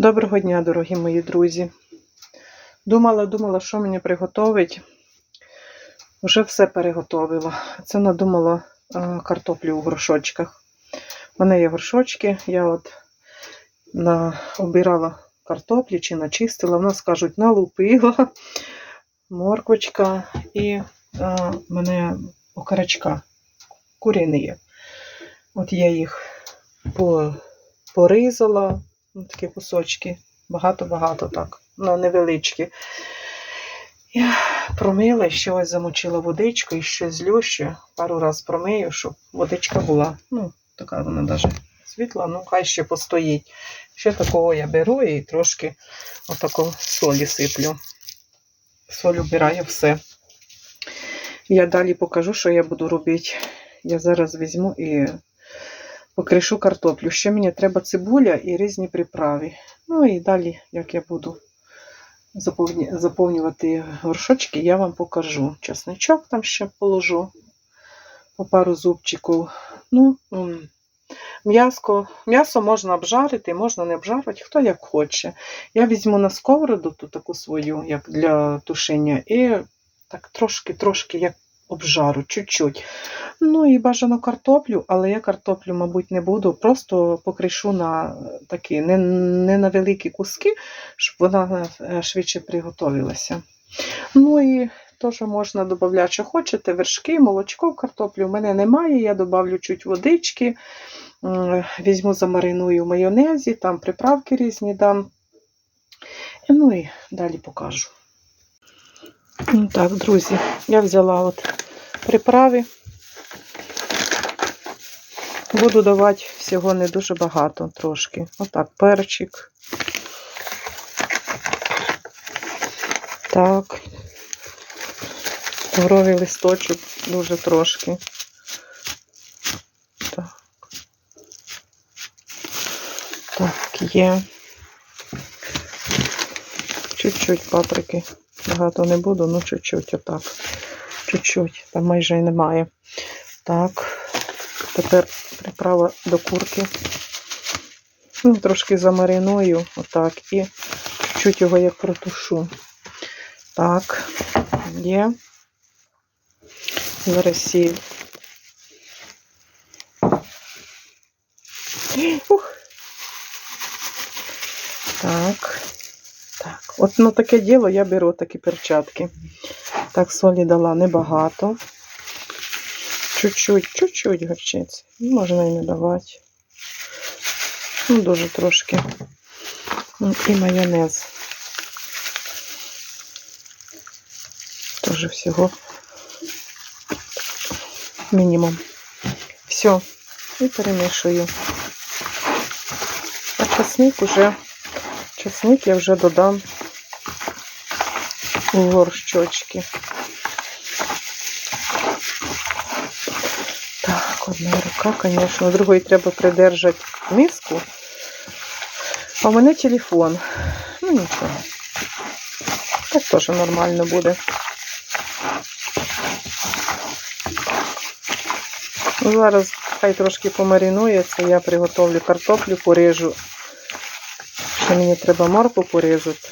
Доброго дня, дорогі мої друзі. Думала, думала, що мені приготовить. Вже все переготовила. Це надумала е, картоплю у горшочках. У мене є горшочки. Я от на, обирала картоплі чи начистила. В нас кажуть, налупила морквочка і е, в мене окорочка куряні є. От я їх по, поризала, такі кусочки, багато-багато так, ну невеличкі. Я промила ще ось замочила водичку і ще злющу. Пару раз промию, щоб водичка була. Ну, така вона навіть світла, ну хай ще постоїть. Ще такого я беру і трошки отако солі сиплю. Соль вбирає все. Я далі покажу, що я буду робити. Я зараз візьму і покришу картоплю. Ще мені треба цибуля і різні приправи. Ну і далі, як я буду заповнювати горшочки, я вам покажу. Чесничок там ще положу по пару зубчиків. Ну, м, м'яско, м'ясо можна обжарити, можна не обжарити, хто як хоче. Я візьму на сковороду ту таку свою, як для тушення, і так трошки-трошки як обжару, чуть-чуть. Ну і бажано картоплю, але я картоплю, мабуть, не буду. Просто покришу на такі не, не на великі куски, щоб вона е, швидше приготовилася. Ну і теж можна додати, що хочете, вершки, молочко в картоплю. У мене немає, я додавлю чуть водички, візьму замариную в майонезі, там приправки різні дам. Ну і далі покажу. Ну Так, друзі, я взяла от приправи. Буду давати всього не дуже багато, трошки. Отак, перчик. Так. Лавровий листочок дуже трошки. Так. Так, є. Чуть-чуть паприки. Багато не буду, ну чуть-чуть отак. Чуть-чуть, там майже і немає. Так, тепер приправа до курки. Ну, трошки замариную, отак, і чуть-чуть його як протушу. Так, є. Зараз. Ух. Так. Так, от на таке діло я беру такі перчатки. Так, солі дала небагато. Чуть-чуть, чуть-чуть горчиці. Можна і не давати. Ну, дуже трошки. І майонез. Теж всього мінімум. Все. І перемішую. А часник уже, часник я вже додам у горщочки. Так, одна рука, звісно, другою треба придержати миску. А в мене телефон. Ну нічого. Так теж нормально буде. Ну, Зараз хай трошки помаринується, я приготовлю картоплю, порежу. Ще мені треба морку порізати,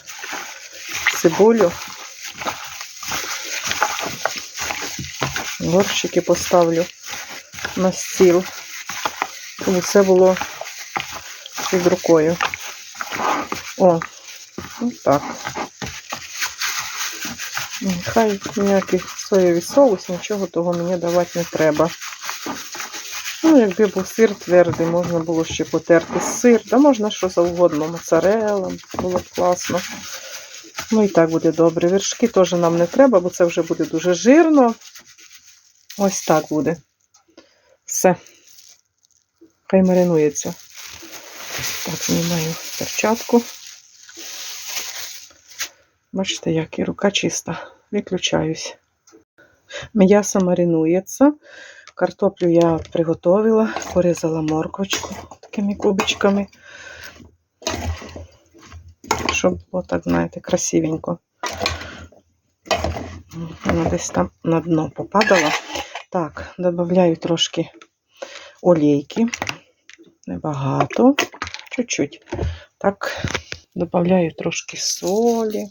цибулю. Горщики поставлю на стіл, щоб все було під рукою. О, ось так. Хай ніякий соєвий соус, нічого того мені давати не треба. Ну, якби був сир твердий, можна було ще потерти сир, та можна що завгодно, моцарелла, було б класно. Ну і так буде добре. Вершки теж нам не треба, бо це вже буде дуже жирно. Ось так буде. Все. Хай маринується. Так, знімаю перчатку. Бачите, як і рука чиста. Виключаюсь. М'ясо маринується. Картоплю я приготовила, порізала морквочку такими кубичками, щоб було так, знаєте, красивенько. Вона десь там на дно попадала. Так, додаю трошки олійки. Небагато, чуть-чуть. Так, Добавляю трошки солі.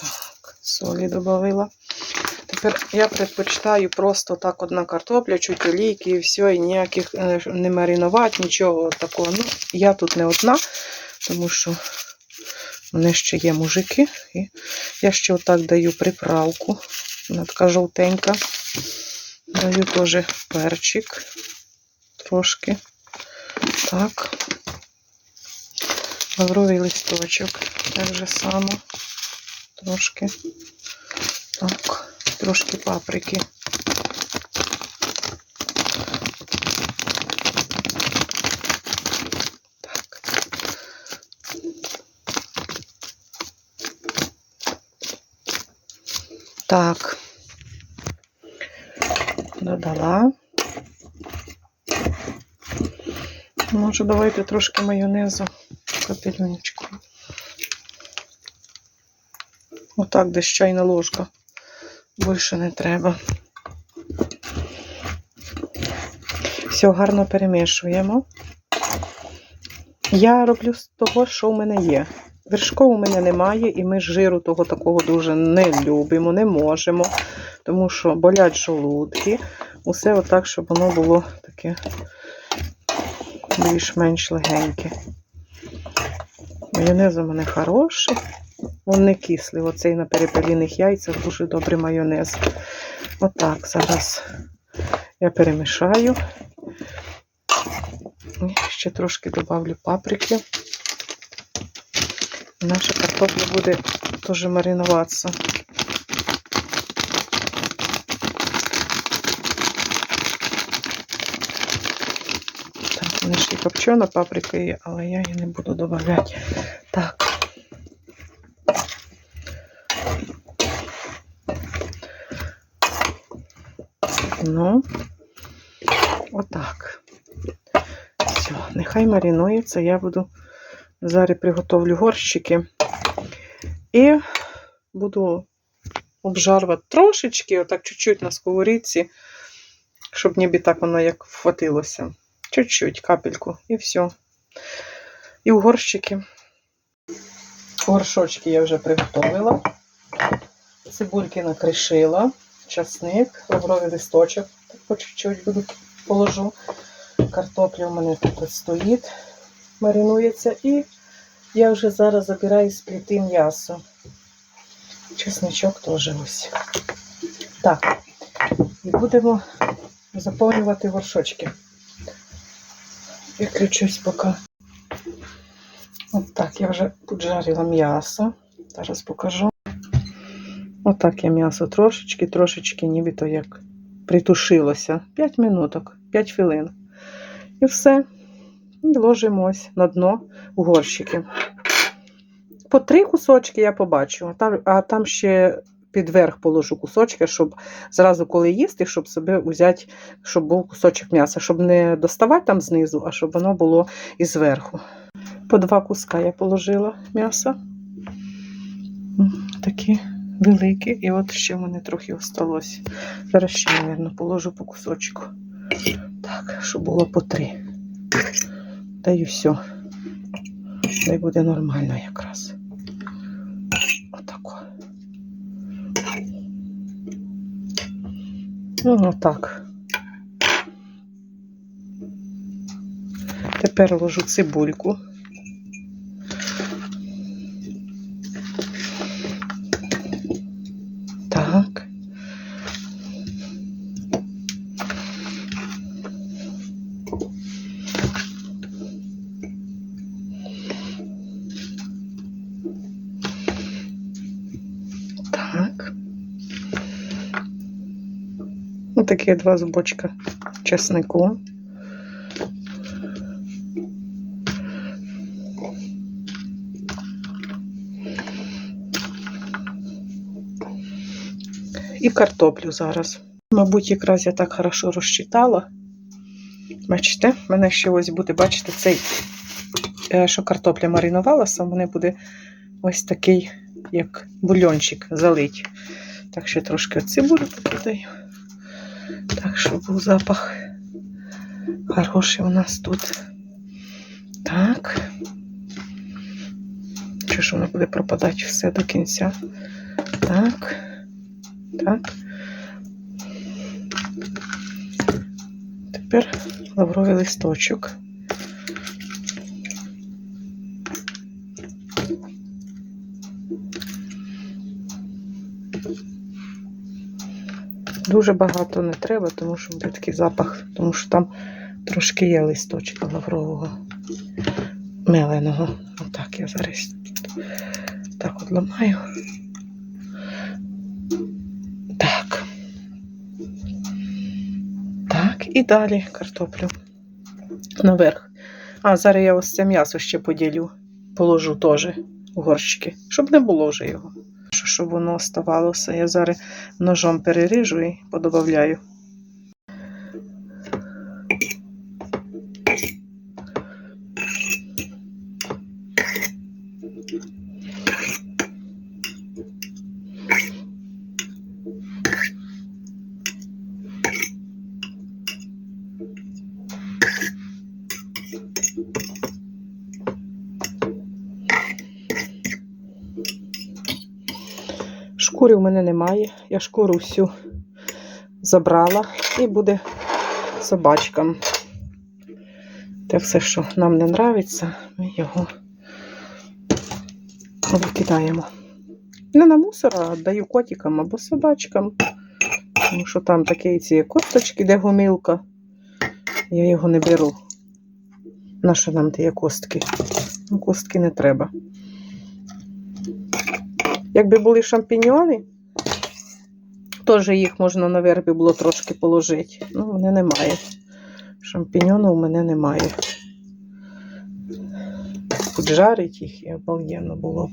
Так, солі додавила. Тепер я предпочитаю просто так одна картопля, чуть олійки і все, і ніяких е, не маринувати, нічого такого. Ну, я тут не одна, тому що в мене ще є мужики. І я ще отак даю приправку. Вона така жовтенька. Даю теж перчик трошки. Так. Лавровий листочок. Так же само. Трошки. Так. Трошки паприки. Так. Так. Додала. Може, давайте трошки майонезу капелюнечку. Отак, десь чайна ложка. Більше не треба. Все гарно перемішуємо. Я роблю з того, що в мене є. Вершкового у мене немає, і ми жиру того такого дуже не любимо, не можемо, тому що болять жолудки. Усе отак, щоб воно було таке більш-менш легеньке. Майонез у мене хороший. Він не кислий. Оцей на перепеліних яйцях дуже добрий майонез. Отак зараз я перемішаю. І ще трошки додавлю паприки. Наша картопля буде теж маринуватися. Так, у мене ще копчена паприка є, але я її не буду додавати. Так. Ну, отак. Все, нехай маринується. Я буду зараз приготовлю горщики і буду обжарувати трошечки, отак чуть-чуть на сковорідці, щоб ніби так воно як вхватилося. Чуть-чуть, капельку, і все. І в горщики. Горшочки я вже приготовила. Цибульки накришила, часник, лавровий листочок, так по чуть-чуть буду положу. Картопля у мене тут стоїть, маринується. І я вже зараз забираю з пліти м'ясо. Чесничок теж ось. Так, і будемо заповнювати горшочки. Виключусь поки. От я вже поджарила м'ясо. Зараз покажу. Отак я м'ясо трошечки, трошечки, нібито як притушилося. 5 минуток, 5 хвилин. І все. І ложимо ось на дно горщики. По три кусочки я побачу, а там, ще підверх положу кусочки, щоб зразу, коли їсти, щоб собі взяти, щоб був кусочок м'яса, щоб не доставати там знизу, а щоб воно було і зверху. По два куска я положила м'яса. Такі великі. І от ще в мене трохи осталось. Зараз ще, мабуть, положу по кусочку. Так, щоб було по три. Та й все. Та й буде нормально якраз. Отако. Ну, отак. Тепер ложу цибульку. Такі два зубочка чеснику. І картоплю зараз. Мабуть, якраз я так хорошо розчитала. Бачите, в мене ще ось буде, бачите, цей, е, що картопля маринувалася, в мене буде ось такий, як бульончик залить. Так що трошки цибулю додаю. Так, щоб був запах хороший у нас тут. Так. хочу, ж воно буде пропадати все до кінця. Так. Так. Тепер лавровий листочок. Дуже багато не треба, тому що буде такий запах, тому що там трошки є листочка лаврового меленого. Отак я зараз так от ламаю. Так. Так, і далі картоплю наверх. А, зараз я ось це м'ясо ще поділю, положу теж у горщики, щоб не було вже його. Що- Щоб воно ставалося. Я зараз ножом переріжу і подобавляю. Шкури в мене немає. Я шкуру всю забрала і буде собачкам. Те все, що нам не нравиться, ми його викидаємо. Не на мусор, а даю котикам або собачкам. Тому що там такі ці косточки, де гомілка. Я його не беру. На що нам ті костки? Ну, Костки не треба. Якби були шампіньйони, теж їх можна наверх би було трошки положити. Ну, у мене немає. Шампіньйону у мене немає. Поджарить їх і обалденно було б.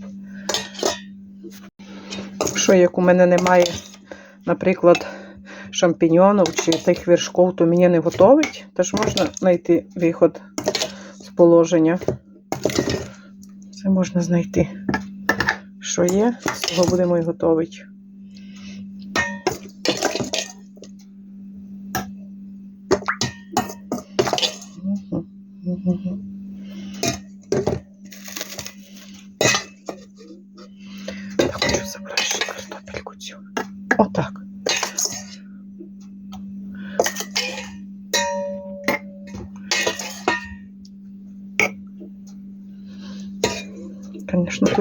Що, як у мене немає, наприклад, шампіньйонів чи тих вершков, то мені не готовить. Теж можна знайти виход з положення. Це можна знайти що є, з будемо і готувати.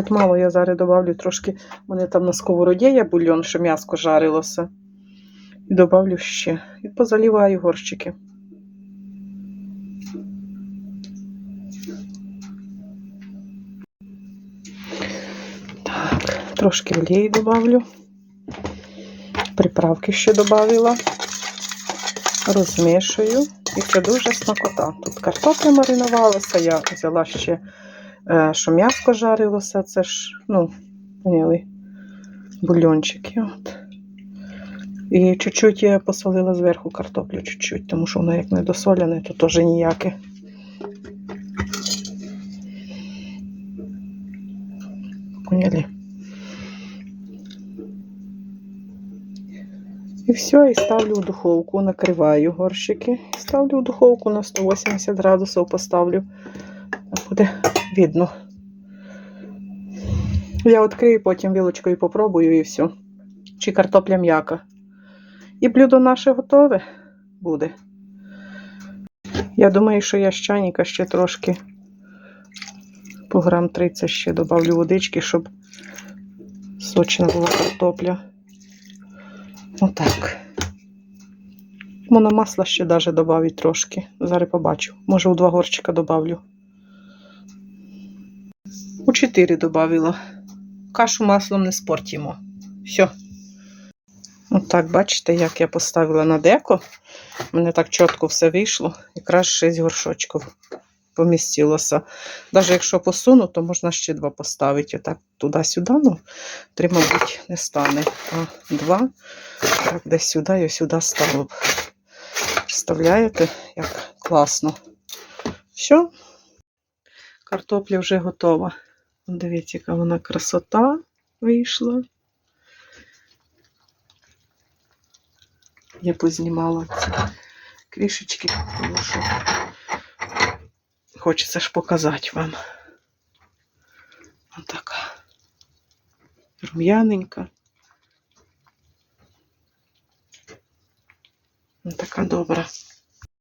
Тут мало. Я зараз добавлю трошки. У мене там на сковороді є бульйон, що м'яско жарилося. І добавлю ще. І позаліваю горщики. Так, трошки олії добавлю. Приправки ще додавила. Розмішую. І це дуже смакота. Тут картопля маринувалася, я взяла ще що м'яско жарилося, це ж, ну, поняли, бульончики. От. І чуть-чуть я посолила зверху картоплю, чуть-чуть, тому що воно як не досоляне, то теж ніяке. Поняли? І все, і ставлю в духовку, накриваю горщики. Ставлю в духовку на 180 градусів, поставлю. Буде видно. Я відкрию, потім вілочкою попробую і все. Чи картопля м'яка. І блюдо наше готове буде. Я думаю, що я з чайника ще трошки по грам 30 ще добавлю водички, щоб сочна була картопля. Отак. Можна масла ще навіть додати трошки. Зараз побачу. Може, у два горчика добавлю. У 4 добавила. Кашу маслом не спортимо. Все. Отак, бачите, як я поставила на деко. У мене так чітко все вийшло. Якраз 6 горшочків помістилося. Навіть якщо посуну, то можна ще два поставити. Отак туди-сюди. Ну, три, мабуть, не стане. А два. Так, десь сюди і сюди стало б. Представляєте, як класно. Все. Картопля вже готова. Дивіться, яка вона красота вийшла. Я познімала ці крішечки, тому що хочеться ж показати вам. Отака. Рум'яненька. Така добра.